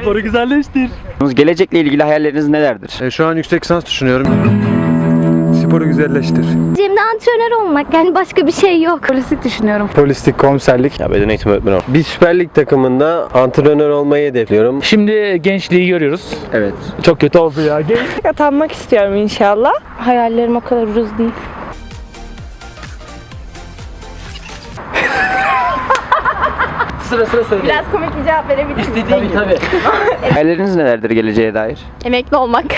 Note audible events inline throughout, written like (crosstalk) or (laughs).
Sporu güzelleştir. Gelecekle ilgili hayalleriniz nelerdir? E, şu an yüksek lisans düşünüyorum. Sporu güzelleştir. Cem'de antrenör olmak yani başka bir şey yok. Polislik düşünüyorum. Polislik, komiserlik. Ya beden eğitimi öğretmeni olmak. Bir Süper Lig takımında antrenör olmayı hedefliyorum. Şimdi gençliği görüyoruz. Evet. Çok kötü oldu ya. Genç. Atanmak istiyorum inşallah. Hayallerim o kadar ucuz değil. Sıra sıra söyle. Biraz komik bir cevap verebilirim. Tabii tabii. (laughs) hayalleriniz nelerdir geleceğe dair? Emekli olmak. (laughs)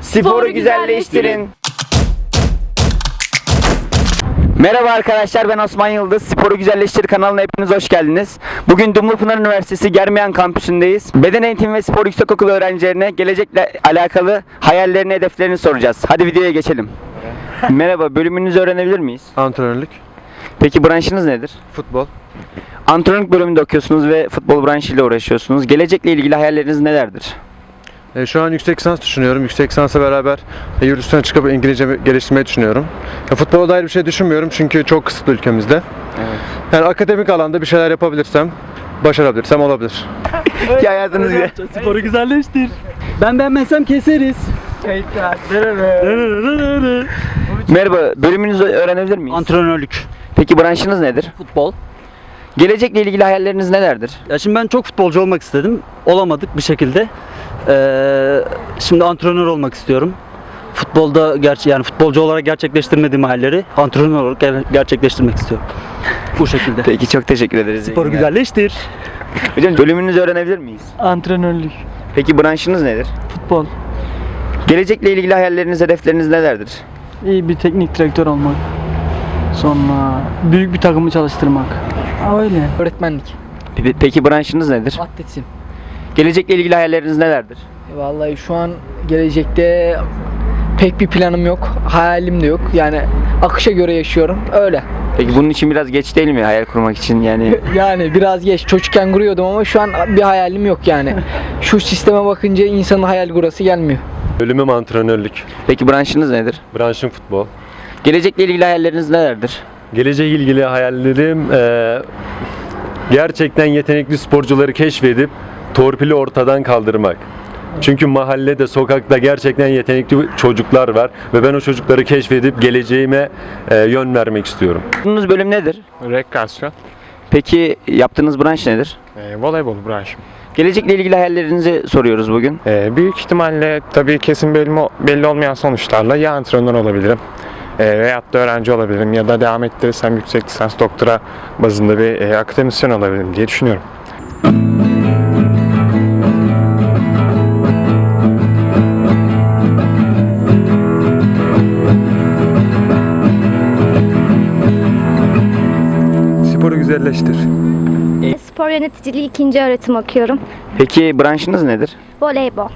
Sporu güzelleştirin. Merhaba arkadaşlar ben Osman Yıldız. Sporu Güzelleştir kanalına hepiniz hoş geldiniz. Bugün Dumlupınar Üniversitesi Germiyan kampüsündeyiz. Beden eğitimi ve spor yüksekokulu öğrencilerine gelecekle alakalı hayallerini, hedeflerini soracağız. Hadi videoya geçelim. (laughs) Merhaba, bölümünüzü öğrenebilir miyiz? Antrenörlük, Peki branşınız nedir? futbol. Antrenörlük bölümünde okuyorsunuz ve futbol branşıyla uğraşıyorsunuz. Gelecekle ilgili hayalleriniz nelerdir? E, şu an yüksek lisans düşünüyorum. Yüksek lisansa beraber e, yurt dışına çıkıp İngilizce geliştirmeyi düşünüyorum. E, futbola dair bir şey düşünmüyorum çünkü çok kısıtlı ülkemizde. Yani akademik alanda bir şeyler yapabilirsem, başarabilirsem olabilir. (laughs) Ki hayatınız güzel. Sporu güzelleştir. Ben beğenmezsem keseriz. Merhaba, bölümünüzü öğrenebilir miyiz? Antrenörlük, Peki branşınız nedir? futbol. Gelecekle ilgili hayalleriniz nelerdir? Ya şimdi ben çok futbolcu olmak istedim. Olamadık bir şekilde. Ee, şimdi antrenör olmak istiyorum. Futbolda gerçi yani futbolcu olarak gerçekleştirmediğim hayalleri antrenör olarak ger- gerçekleştirmek istiyorum. Bu şekilde. Peki çok teşekkür ederiz. Sporu güzelleştir. Hocam bölümünüzü öğrenebilir miyiz? Antrenörlük. Peki branşınız nedir? Futbol. Gelecekle ilgili hayalleriniz, hedefleriniz nelerdir? İyi bir teknik direktör olmak. Sonra büyük bir takımı çalıştırmak. Öyle. Öğretmenlik. Pe- Peki branşınız nedir? Atletizm. Gelecekle ilgili hayalleriniz nelerdir? Vallahi şu an gelecekte pek bir planım yok. Hayalim de yok. Yani akışa göre yaşıyorum. Öyle. Peki bunun için biraz geç değil mi hayal kurmak için yani? (laughs) Yani biraz geç. Çocukken kuruyordum ama şu an bir hayalim yok yani. (laughs) Şu sisteme bakınca insanın hayal kurası gelmiyor. Bölümüm antrenörlük. Peki branşınız nedir? Branşım futbol. Gelecekle ilgili hayalleriniz nelerdir? Gelecek ilgili hayallerim eee, gerçekten yetenekli sporcuları keşfedip torpili ortadan kaldırmak. Çünkü mahallede, sokakta gerçekten yetenekli çocuklar var ve ben o çocukları keşfedip geleceğime eee, yön vermek istiyorum. Bunun bölüm nedir? Rekreasyon, Peki yaptığınız branş nedir? e, voleybol branşım. Gelecekle ilgili hayallerinizi soruyoruz bugün. E, büyük ihtimalle tabii kesin belli, belli olmayan sonuçlarla ya antrenör olabilirim e, veyahut da öğrenci olabilirim ya da devam ettirirsem yüksek lisans doktora bazında bir e, akademisyen olabilirim diye düşünüyorum. Sporu güzelleştir. Spor yöneticiliği ikinci öğretim okuyorum. Peki branşınız nedir? Voleybol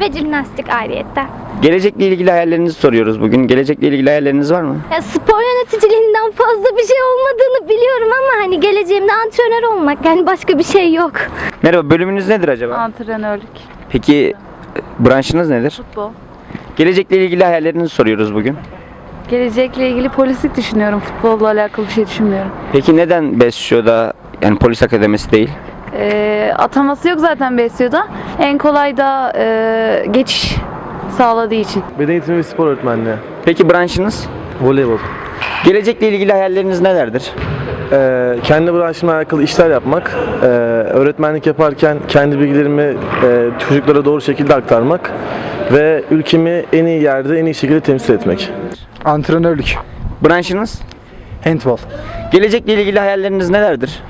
ve jimnastik ayrıyetten. Gelecekle ilgili hayallerinizi soruyoruz bugün. Gelecekle ilgili hayalleriniz var mı? Ya spor yöneticiliğinden fazla bir şey olmadığını biliyorum ama hani geleceğimde antrenör olmak yani başka bir şey yok. Merhaba, bölümünüz nedir acaba? Antrenörlük, Peki branşınız nedir? futbol. Gelecekle ilgili hayallerinizi soruyoruz bugün. Gelecekle ilgili polislik düşünüyorum. Futbolla alakalı bir şey düşünmüyorum. Peki neden Besyo'da yani polis akademisi değil? Ee, ataması yok zaten BSU'da. En kolay da e, geçiş sağladığı için. Beden eğitimi ve spor öğretmenliği. Peki branşınız? Voleybol. Gelecekle ilgili hayalleriniz nelerdir? Ee, kendi branşımla alakalı işler yapmak, ee, öğretmenlik yaparken kendi bilgilerimi ee, çocuklara doğru şekilde aktarmak ve ülkemi en iyi yerde, en iyi şekilde temsil etmek. Antrenörlük. Branşınız? Handball. Gelecekle ilgili hayalleriniz nelerdir?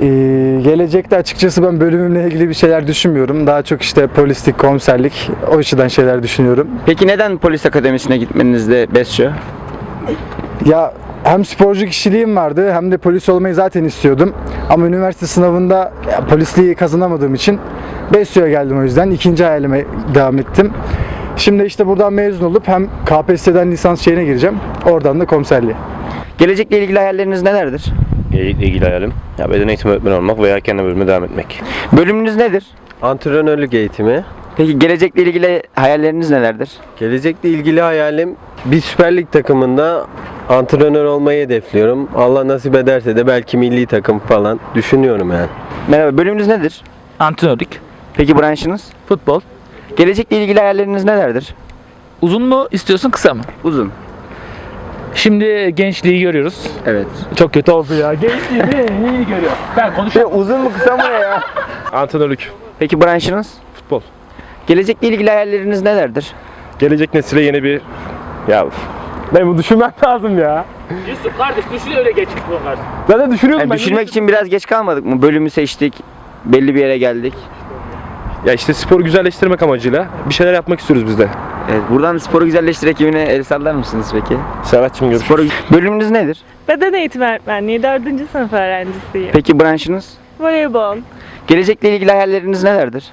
Ee, gelecekte açıkçası ben bölümümle ilgili bir şeyler düşünmüyorum. Daha çok işte polislik, komiserlik o açıdan şeyler düşünüyorum. Peki neden polis akademisine gitmenizde Besyo? Ya hem sporcu kişiliğim vardı hem de polis olmayı zaten istiyordum. Ama üniversite sınavında ya, polisliği kazanamadığım için Besyo'ya geldim o yüzden. ikinci hayalime devam ettim. Şimdi işte buradan mezun olup hem KPSS'den lisans şeyine gireceğim. Oradan da komiserliğe. Gelecekle ilgili hayalleriniz nelerdir? Gelecekle ilgili hayalim ya beden eğitimi öğretmeni olmak veya kendi bölüme devam etmek. Bölümünüz nedir? Antrenörlük eğitimi. Peki gelecekle ilgili hayalleriniz nelerdir? Gelecekle ilgili hayalim bir Süper Lig takımında Antrenör olmayı hedefliyorum. Allah nasip ederse de belki milli takım falan düşünüyorum yani. Merhaba, bölümünüz nedir? Antrenörlük, Peki branşınız? futbol. Gelecekle ilgili hayalleriniz nelerdir? Uzun mu istiyorsun kısa mı? Uzun. Şimdi gençliği görüyoruz. Evet. Çok kötü oldu ya. Gençliği neyi görüyor? Ben konuşuyorum. uzun mu kısa mı ya? (laughs) Antrenörlük, Peki branşınız? futbol. Gelecekle ilgili hayalleriniz nelerdir? Gelecek nesile yeni bir ya ben bu düşünmem (laughs) lazım ya. Yusuf kardeş düşün öyle geç bunlar. Zaten düşünüyorum Yani düşünmek için biraz geç kalmadık mı? Bölümü seçtik. Belli bir yere geldik. Ya işte sporu güzelleştirmek amacıyla bir şeyler yapmak istiyoruz biz de. Evet, buradan sporu güzelleştir ekibine el sallar mısınız peki? Serhat'cığım görüşürüz. Sporu... Bölümünüz nedir? Beden eğitimi öğretmenliği 4. sınıf öğrencisiyim. Peki branşınız? Voleybol. Gelecekle ilgili hayalleriniz nelerdir?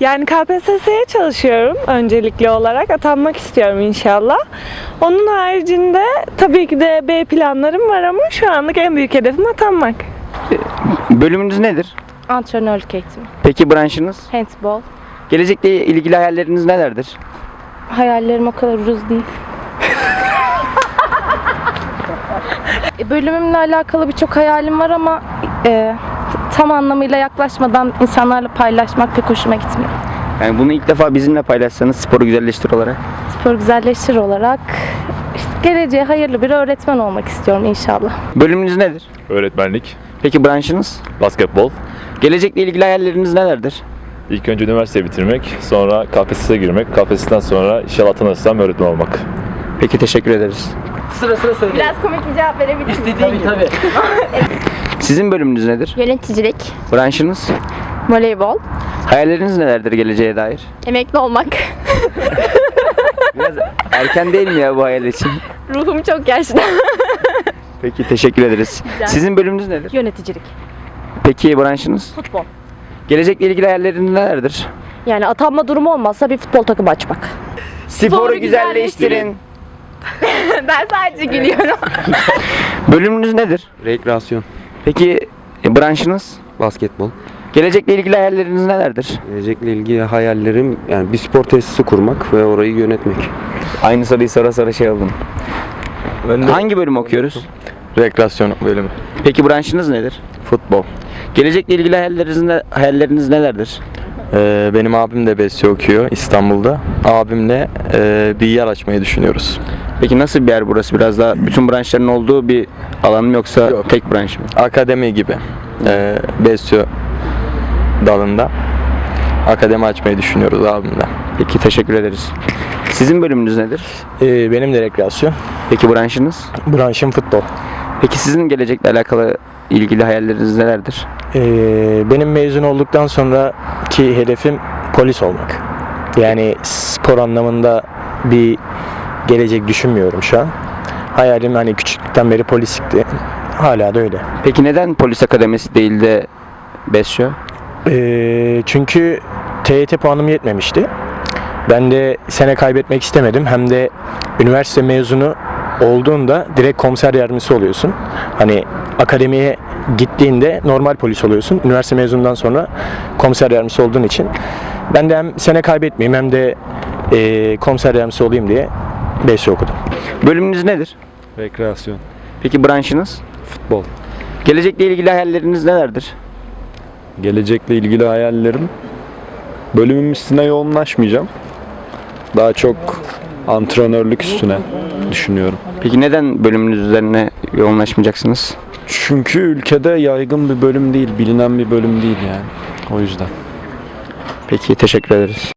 Yani KPSS'ye çalışıyorum öncelikli olarak. Atanmak istiyorum inşallah. Onun haricinde tabii ki de B planlarım var ama şu anlık en büyük hedefim atanmak. Bölümünüz nedir? Antrenörlük eğitimi. Peki branşınız? Handball. Gelecekle ilgili hayalleriniz nelerdir? Hayallerim o kadar ucuz değil. E, Bölümümle alakalı birçok hayalim var ama e, tam anlamıyla yaklaşmadan insanlarla paylaşmak pek hoşuma gitmiyor. Yani bunu ilk defa bizimle paylaşsanız sporu güzelleştir olarak. Spor güzelleştir olarak işte geleceğe hayırlı bir öğretmen olmak istiyorum inşallah. Bölümünüz nedir? Öğretmenlik, Peki branşınız? basketbol. Gelecekle ilgili hayalleriniz nelerdir? İlk önce üniversite bitirmek, sonra KPSS'e girmek, KPSS'den sonra inşallah atanırsam öğretmen olmak. Peki teşekkür ederiz. Sıra sıra söyle. Biraz komik bir cevap verebilir Tabii tabii. (laughs) Sizin bölümünüz nedir? Yöneticilik, Branşınız? voleybol, Hayalleriniz nelerdir geleceğe dair? emekli olmak. Biraz erken değil mi ya bu hayal için? Ruhum çok yaşlı. Peki teşekkür ederiz. Sizin bölümünüz nedir? Yöneticilik, Peki branşınız? futbol. Gelecekle ilgili hayalleriniz nelerdir? Yani atanma durumu olmazsa bir futbol takımı açmak. Sporu güzelleştirin. (laughs) ben sadece gülüyorum. (laughs) Bölümünüz nedir? Rekreasyon, Peki e, branşınız? basketbol. Gelecekle ilgili hayalleriniz nelerdir? Gelecekle ilgili hayallerim yani bir spor tesisi kurmak ve orayı yönetmek. Aynı soruyu sonra sonra şey oldum. Hangi bölüm okuyoruz? Rekreasyon bölümü. Peki branşınız nedir? Futbol. Gelecekle ilgili hayalleriniz, ne- hayalleriniz nelerdir? Ee, benim abim de BESYO okuyor İstanbul'da. Abimle e, bir yer açmayı düşünüyoruz. Peki nasıl bir yer burası? Biraz daha bütün branşların olduğu bir alan mı yoksa Yok. tek branş mı? Akademi gibi. E, BESYO dalında. Akademi açmayı düşünüyoruz abimle. Peki teşekkür ederiz. Sizin bölümünüz nedir? Ee, benim de rekreasyon. Peki branşınız? Branşım futbol. Peki sizin gelecekle alakalı ilgili hayalleriniz nelerdir? Ee, benim mezun olduktan sonraki hedefim polis olmak. Yani spor anlamında bir gelecek düşünmüyorum şu an. Hayalim hani küçüklükten beri polislikti. Hala da öyle. Peki neden polis akademisi değil de BESYO? Ee, çünkü TYT puanım yetmemişti. Ben de sene kaybetmek istemedim. Hem de üniversite mezunu olduğunda direkt komiser yardımcısı oluyorsun. Hani akademiye gittiğinde normal polis oluyorsun. Üniversite mezunundan sonra komiser yardımcısı olduğun için. Ben de hem sene kaybetmeyeyim hem de e, komiser yardımcısı olayım diye BSU okudum. Bölümünüz nedir? Rekreasyon. Peki branşınız? Futbol. Gelecekle ilgili hayalleriniz nelerdir? Gelecekle ilgili hayallerim, bölümüm üstüne yoğunlaşmayacağım. Daha çok antrenörlük üstüne düşünüyorum. Peki neden bölümünüz üzerine yoğunlaşmayacaksınız? Çünkü ülkede yaygın bir bölüm değil, bilinen bir bölüm değil yani. O yüzden. Peki teşekkür ederiz.